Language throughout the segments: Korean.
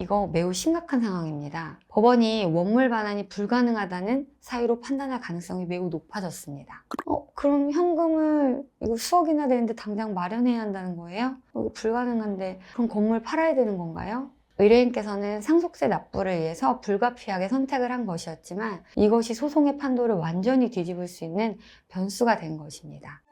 이거 매우 심각한 상황입니다. 법원이 원물 반환이 불가능하다는 사유로 판단할 가능성이 매우 높아졌습니다. 어, 그럼 현금을 이거 수억이나 되는데 당장 마련해야 한다는 거예요? 어, 불가능한데 그럼 건물 팔아야 되는 건가요? 의뢰인께서는 상속세 납부를 위해서 불가피하게 선택을 한 것이었지만 이것이 소송의 판도를 완전히 뒤집을 수 있는 변수가 된 것입니다.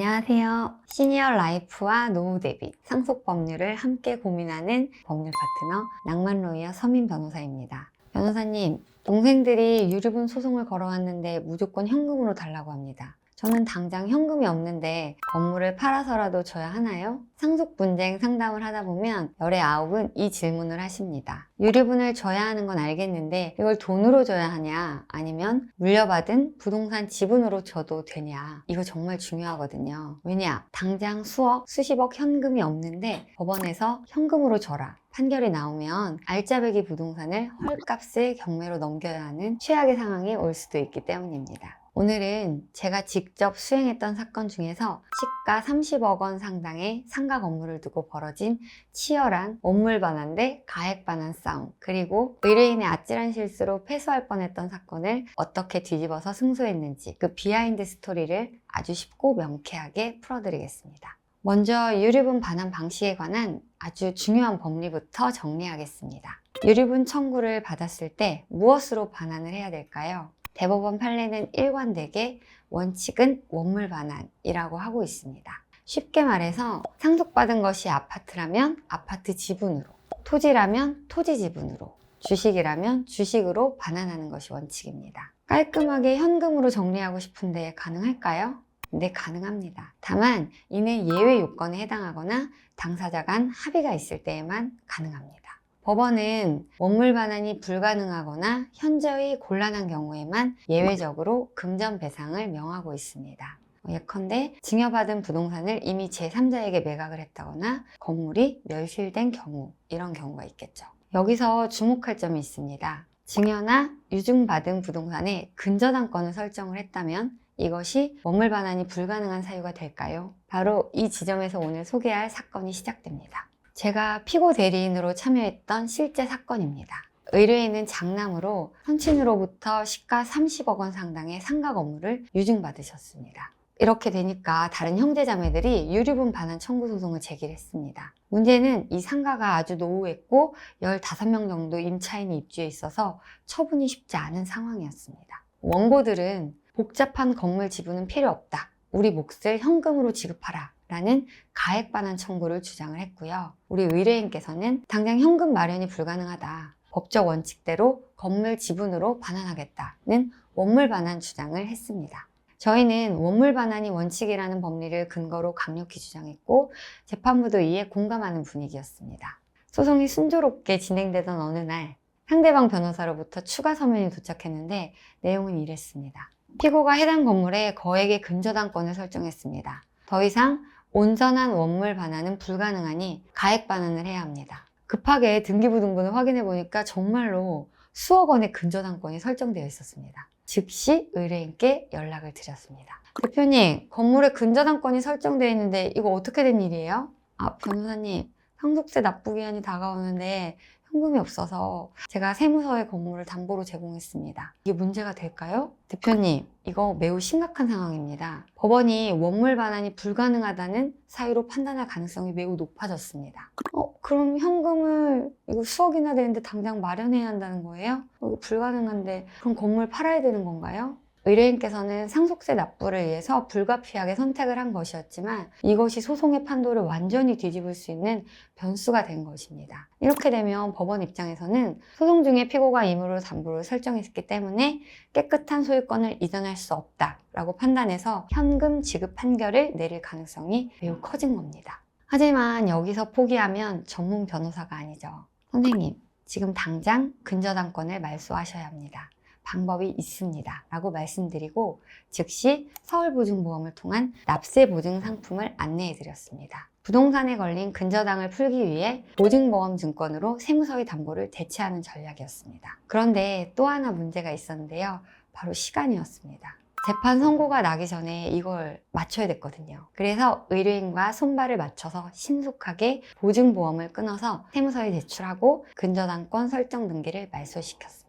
안녕하세요. 시니어 라이프와 노후 대비, 상속 법률을 함께 고민하는 법률 파트너 낭만 로이어 서민 변호사입니다. 변호사님, 동생들이 유류분 소송을 걸어왔는데 무조건 현금으로 달라고 합니다. 저는 당장 현금이 없는데 건물을 팔아서라도 줘야 하나요? 상속 분쟁 상담을 하다 보면 열의 아홉은 이 질문을 하십니다. 유류분을 줘야 하는 건 알겠는데 이걸 돈으로 줘야 하냐? 아니면 물려받은 부동산 지분으로 줘도 되냐? 이거 정말 중요하거든요. 왜냐? 당장 수억, 수십억 현금이 없는데 법원에서 현금으로 줘라. 판결이 나오면 알짜배기 부동산을 헐값의 경매로 넘겨야 하는 최악의 상황이 올 수도 있기 때문입니다. 오늘은 제가 직접 수행했던 사건 중에서 시가 30억 원 상당의 상가 건물을 두고 벌어진 치열한 원물 반환 대 가액 반환 싸움 그리고 의뢰인의 아찔한 실수로 패소할 뻔했던 사건을 어떻게 뒤집어서 승소했는지 그 비하인드 스토리를 아주 쉽고 명쾌하게 풀어드리겠습니다. 먼저 유류분 반환 방식에 관한 아주 중요한 법리부터 정리하겠습니다. 유류분 청구를 받았을 때 무엇으로 반환을 해야 될까요? 대법원 판례는 일관되게 원칙은 원물 반환이라고 하고 있습니다. 쉽게 말해서 상속받은 것이 아파트라면 아파트 지분으로, 토지라면 토지 지분으로, 주식이라면 주식으로 반환하는 것이 원칙입니다. 깔끔하게 현금으로 정리하고 싶은데 가능할까요? 네, 가능합니다. 다만 이는 예외 요건에 해당하거나 당사자 간 합의가 있을 때에만 가능합니다. 법원은 원물 반환이 불가능하거나 현저히 곤란한 경우에만 예외적으로 금전 배상을 명하고 있습니다. 예컨대 증여받은 부동산을 이미 제3자에게 매각을 했다거나 건물이 멸실된 경우 이런 경우가 있겠죠. 여기서 주목할 점이 있습니다. 증여나 유증받은 부동산에 근저당권을 설정을 했다면 이것이 원물 반환이 불가능한 사유가 될까요? 바로 이 지점에서 오늘 소개할 사건이 시작됩니다. 제가 피고 대리인으로 참여했던 실제 사건입니다. 의뢰인은 장남으로 현친으로부터 시가 30억 원 상당의 상가 건물을 유증받으셨습니다. 이렇게 되니까 다른 형제자매들이 유류분 반환 청구 소송을 제기했습니다. 문제는 이 상가가 아주 노후했고 15명 정도 임차인이 입주해 있어서 처분이 쉽지 않은 상황이었습니다. 원고들은 복잡한 건물 지분은 필요 없다. 우리 몫을 현금으로 지급하라. 라는 가액 반환 청구를 주장을 했고요. 우리 의뢰인께서는 당장 현금 마련이 불가능하다. 법적 원칙대로 건물 지분으로 반환하겠다는 원물 반환 주장을 했습니다. 저희는 원물 반환이 원칙이라는 법리를 근거로 강력히 주장했고 재판부도 이에 공감하는 분위기였습니다. 소송이 순조롭게 진행되던 어느 날 상대방 변호사로부터 추가 서면이 도착했는데 내용은 이랬습니다. 피고가 해당 건물에 거액의 근저당권을 설정했습니다. 더 이상 온전한 원물 반환은 불가능하니 가액 반환을 해야 합니다. 급하게 등기부등본을 확인해 보니까 정말로 수억 원의 근저당권이 설정되어 있었습니다. 즉시 의뢰인께 연락을 드렸습니다. 대표님, 건물에 근저당권이 설정되어 있는데 이거 어떻게 된 일이에요? 아, 변호사님, 상속세 납부 기한이 다가오는데 현금이 없어서 제가 세무서에 건물을 담보로 제공했습니다. 이게 문제가 될까요? 대표님, 이거 매우 심각한 상황입니다. 법원이 원물 반환이 불가능하다는 사유로 판단할 가능성이 매우 높아졌습니다. 어, 그럼 현금을 이거 수억이나 되는데 당장 마련해야 한다는 거예요? 어, 불가능한데 그럼 건물 팔아야 되는 건가요? 의뢰인께서는 상속세 납부를 위해서 불가피하게 선택을 한 것이었지만 이것이 소송의 판도를 완전히 뒤집을 수 있는 변수가 된 것입니다. 이렇게 되면 법원 입장에서는 소송 중에 피고가 임의로 담보를 설정했기 때문에 깨끗한 소유권을 이전할 수 없다라고 판단해서 현금 지급 판결을 내릴 가능성이 매우 커진 겁니다. 하지만 여기서 포기하면 전문 변호사가 아니죠. 선생님, 지금 당장 근저당권을 말소하셔야 합니다. 방법이 있습니다. 라고 말씀드리고 즉시 서울보증보험을 통한 납세보증 상품을 안내해 드렸습니다. 부동산에 걸린 근저당을 풀기 위해 보증보험 증권으로 세무서의 담보를 대체하는 전략이었습니다. 그런데 또 하나 문제가 있었는데요. 바로 시간이었습니다. 재판 선고가 나기 전에 이걸 맞춰야 됐거든요. 그래서 의뢰인과 손발을 맞춰서 신속하게 보증보험을 끊어서 세무서에 제출하고 근저당권 설정 등기를 말소시켰습니다.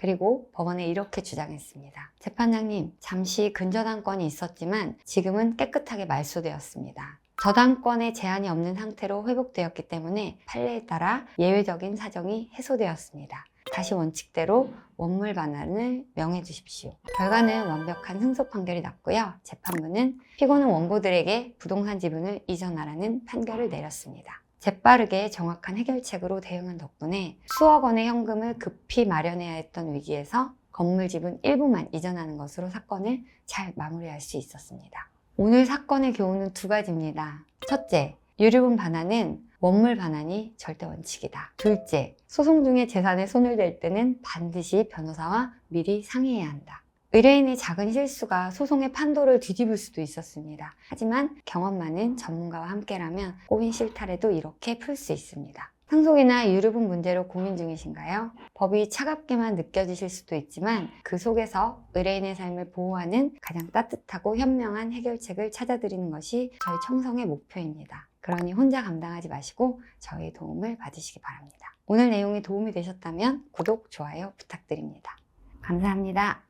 그리고 법원에 이렇게 주장했습니다. 재판장님, 잠시 근저당권이 있었지만 지금은 깨끗하게 말소되었습니다. 저당권에 제한이 없는 상태로 회복되었기 때문에 판례에 따라 예외적인 사정이 해소되었습니다. 다시 원칙대로 원물 반환을 명해 주십시오. 결과는 완벽한 승소 판결이 났고요. 재판부는 피고는 원고들에게 부동산 지분을 이전하라는 판결을 내렸습니다. 재빠르게 정확한 해결책으로 대응한 덕분에 수억 원의 현금을 급히 마련해야 했던 위기에서 건물 지분 일부만 이전하는 것으로 사건을 잘 마무리할 수 있었습니다. 오늘 사건의 교훈은 두 가지입니다. 첫째, 유류분 반환은 원물 반환이 절대 원칙이다. 둘째, 소송 중에 재산에 손을 댈 때는 반드시 변호사와 미리 상의해야 한다. 의뢰인의 작은 실수가 소송의 판도를 뒤집을 수도 있었습니다. 하지만 경험 많은 전문가와 함께라면 꼬인 실타래도 이렇게 풀 수 있습니다. 상속이나 유류분 문제로 고민 중이신가요? 법이 차갑게만 느껴지실 수도 있지만 그 속에서 의뢰인의 삶을 보호하는 가장 따뜻하고 현명한 해결책을 찾아드리는 것이 저희 청성의 목표입니다. 그러니 혼자 감당하지 마시고 저희의 도움을 받으시기 바랍니다. 오늘 내용이 도움이 되셨다면 구독, 좋아요 부탁드립니다. 감사합니다.